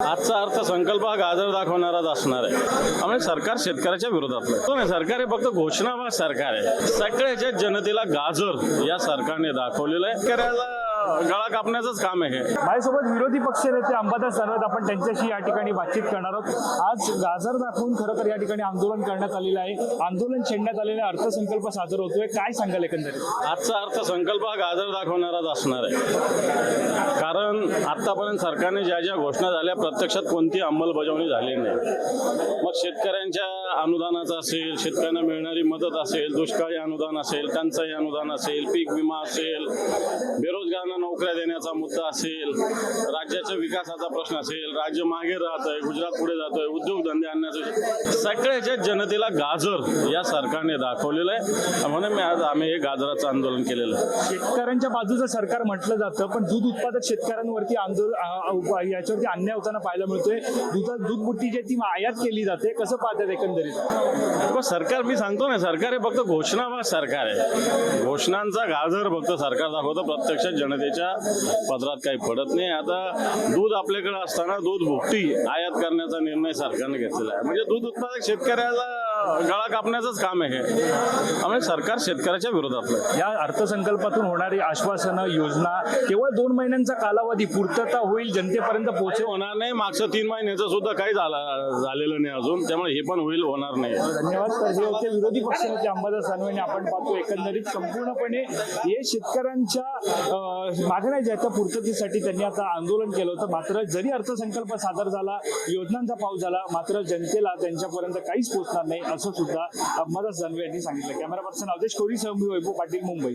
आजचा अर्थसंकल्प हा गाजर दाखवणाराच असणार आहे. त्यामुळे सरकार शेतकऱ्याच्या विरोधातलं तो नाही सरकार हे फक्त घोषणाबाज सरकार आहे. सगळ्याच्या जनतेला गाजर या सरकारने दाखवलेलं आहे. शेतकऱ्याला गळा कापण्याचंच काम आहे माझ्यासोबत विरोधी पक्षनेते अंबादास दानवे आपण त्यांच्याशी या ठिकाणी बातचीत करणार आहोत. आज गाजर दाखवून खरं तर या ठिकाणी आंदोलन करण्यात आलेलं आहे. आंदोलन छेडण्यात आलेलं अर्थसंकल्प सादर होतोय. काय सांगाल एकंदरीत? आजचा अर्थसंकल्प हा गाजर दाखवणाराच असणार आहे. कारण आतापर्यंत सरकारने ज्या ज्या घोषणा झाल्या प्रत्यक्षात कोणती अंमलबजावणी झाली नाही. मग शेतकऱ्यांच्या अनुदानाचं असेल शेतकऱ्यांना मिळणारी मदत असेल दुष्काळी अनुदान असेल टंचाई अनुदान असेल पीक विमा असेल बेरोजगारांना नोकऱ्या देण्याचा मुद्दा असेल राज्याच्या विकासाचा प्रश्न असेल राज्य मागे राहत आहे गुजरात पुढे जातोय उद्योगधंदे आणण्याचं सगळ्याच्या जनतेला गाजर या सरकारने दाखवलेलं आहे. म्हणून मी आज आम्ही हे गाजराचं आंदोलन केलेलं आहे. शेतकऱ्यांच्या बाजूचं सरकार म्हटलं जातं पण दूध उत्पादक शेतकऱ्यांवरती आंदोलन याच्यावरती अन्याय होताना पाहायला मिळतोय. दुधा दूध बुट्टी जी ती आयात केली जाते. कसं पाहतात एकंदरीत? सरकार मी सांगतो ना सरकार हे फक्त घोषणाबाज सरकार आहे. घोषणांचा गाजर फक्त सरकार दाखवतं प्रत्यक्षात जनतेच्या पदरात काही पडत नाही. आता दूध आपल्याकडे असताना दूध भुकटी आयात करण्याचा निर्णय सरकारने घेतलेला आहे. म्हणजे दूध उत्पादक शेतकऱ्याला गळा कापण्याचंच काम आहे हे. त्यामुळे सरकार शेतकऱ्याच्या विरोधातलं आहे. या अर्थसंकल्पातून होणारी आश्वासनं योजना केवळ दोन महिन्यांचा कालावधी पूर्तता होईल जनतेपर्यंत ते पोहोचेल होणार नाही. मागचं तीन महिन्याचं सुद्धा काही झालं झालेलं नाही अजून. त्यामुळे हे पण होईल होणार नाही. धन्यवाद. तर हे होते विरोधी पक्षनेते अंबादास दानवेने आपण पाहतो एकंदरीत संपूर्णपणे हे शेतकऱ्यांच्या अं, मागण्या ज्या आहेत त्या पूर्ततेसाठी त्यांनी आता आंदोलन केलं होतं. मात्र जरी अर्थसंकल्प सादर झाला योजनांचा पाऊस झाला मात्र जनतेला त्यांच्यापर्यंत काहीच पोहोचणार नाही. असं सुद्धा अंबादास जानवे यांनी सांगितलं. कॅमेरा पर्सन अवधेश कोरी सहमी वैभव पाटील मुंबई.